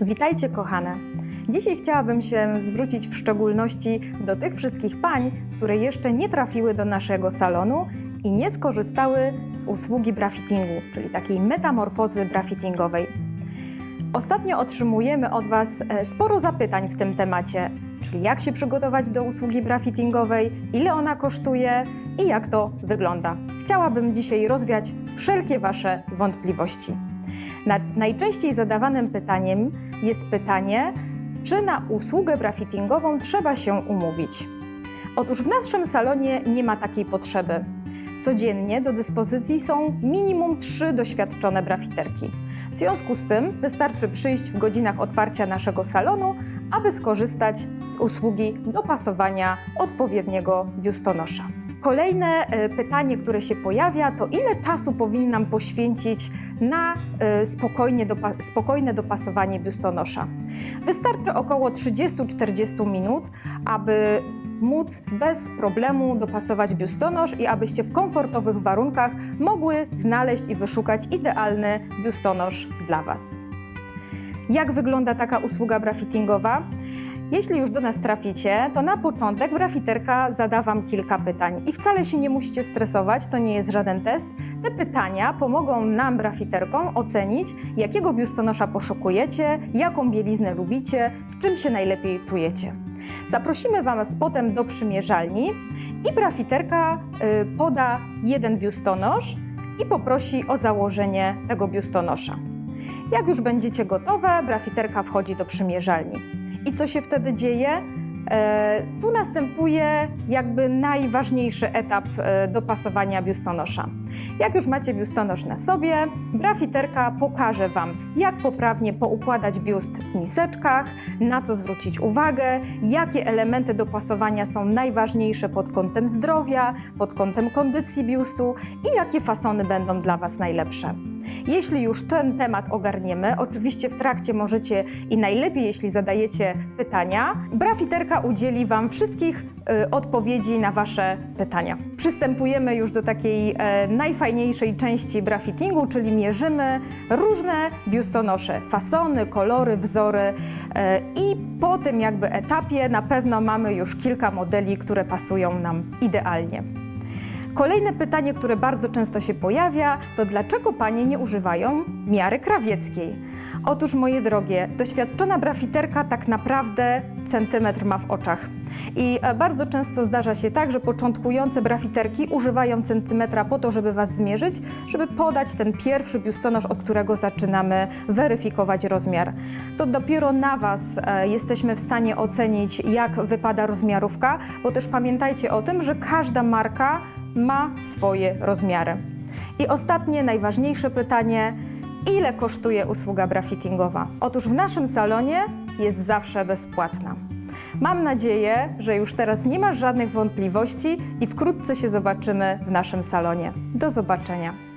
Witajcie, kochane. Dzisiaj chciałabym się zwrócić w szczególności do tych wszystkich pań, które jeszcze nie trafiły do naszego salonu i nie skorzystały z usługi brafittingu, czyli takiej metamorfozy brafittingowej. Ostatnio otrzymujemy od Was e, sporo zapytań w tym temacie, czyli jak się przygotować do usługi brafittingowej, ile ona kosztuje i jak to wygląda. Chciałabym dzisiaj rozwiać wszelkie Wasze wątpliwości. Na, najczęściej zadawanym pytaniem jest pytanie, czy na usługę brafittingową trzeba się umówić. Otóż w naszym salonie nie ma takiej potrzeby. Codziennie do dyspozycji są minimum trzy doświadczone brafiterki. W związku z tym wystarczy przyjść w godzinach otwarcia naszego salonu, aby skorzystać z usługi dopasowania odpowiedniego biustonosza. Kolejne e, pytanie, które się pojawia, to ile czasu powinnam poświęcić na e, spokojnie dopa- spokojne dopasowanie biustonosza? Wystarczy około 30-40 minut, aby móc bez problemu dopasować biustonosz i abyście w komfortowych warunkach mogły znaleźć i wyszukać idealny biustonosz dla Was. Jak wygląda taka usługa brafittingowa? Jeśli już do nas traficie, to na początek brafiterka zada Wam kilka pytań i wcale się nie musicie stresować, to nie jest żaden test. Te pytania pomogą nam, brafiterkom, ocenić, jakiego biustonosza poszukujecie, jaką bieliznę lubicie, w czym się najlepiej czujecie. Zaprosimy Was potem do przymierzalni i brafiterka y, poda jeden biustonosz i poprosi o założenie tego biustonosza. Jak już będziecie gotowe, brafiterka wchodzi do przymierzalni. I co się wtedy dzieje? E, tu następuje jakby najważniejszy etap e, dopasowania biustonosza. Jak już macie biustonosz na sobie, brafiterka pokaże Wam, jak poprawnie poukładać biust w miseczkach, na co zwrócić uwagę, jakie elementy dopasowania są najważniejsze pod kątem zdrowia, pod kątem kondycji biustu i jakie fasony będą dla Was najlepsze. Jeśli już ten temat ogarniemy, oczywiście w trakcie możecie i najlepiej, jeśli zadajecie pytania, brafiterka udzieli Wam wszystkich y, odpowiedzi na Wasze pytania. Przystępujemy już do takiej e, najfajniejszej części brafittingu, czyli mierzymy różne biustonosze, fasony, kolory, wzory e, i po tym jakby etapie na pewno mamy już kilka modeli, które pasują nam idealnie. Kolejne pytanie, które bardzo często się pojawia, to dlaczego panie nie używają miary krawieckiej? Otóż, moje drogie, doświadczona brafiterka tak naprawdę centymetr ma w oczach. I e, bardzo często zdarza się tak, że początkujące brafiterki używają centymetra po to, żeby was zmierzyć, żeby podać ten pierwszy biustonosz, od którego zaczynamy weryfikować rozmiar. To dopiero na was e, jesteśmy w stanie ocenić, jak wypada rozmiarówka, bo też pamiętajcie o tym, że każda marka ma swoje rozmiary. I ostatnie, najważniejsze pytanie: ile kosztuje usługa brafittingowa? Otóż w naszym salonie jest zawsze bezpłatna. Mam nadzieję, że już teraz nie masz żadnych wątpliwości i wkrótce się zobaczymy w naszym salonie. Do zobaczenia.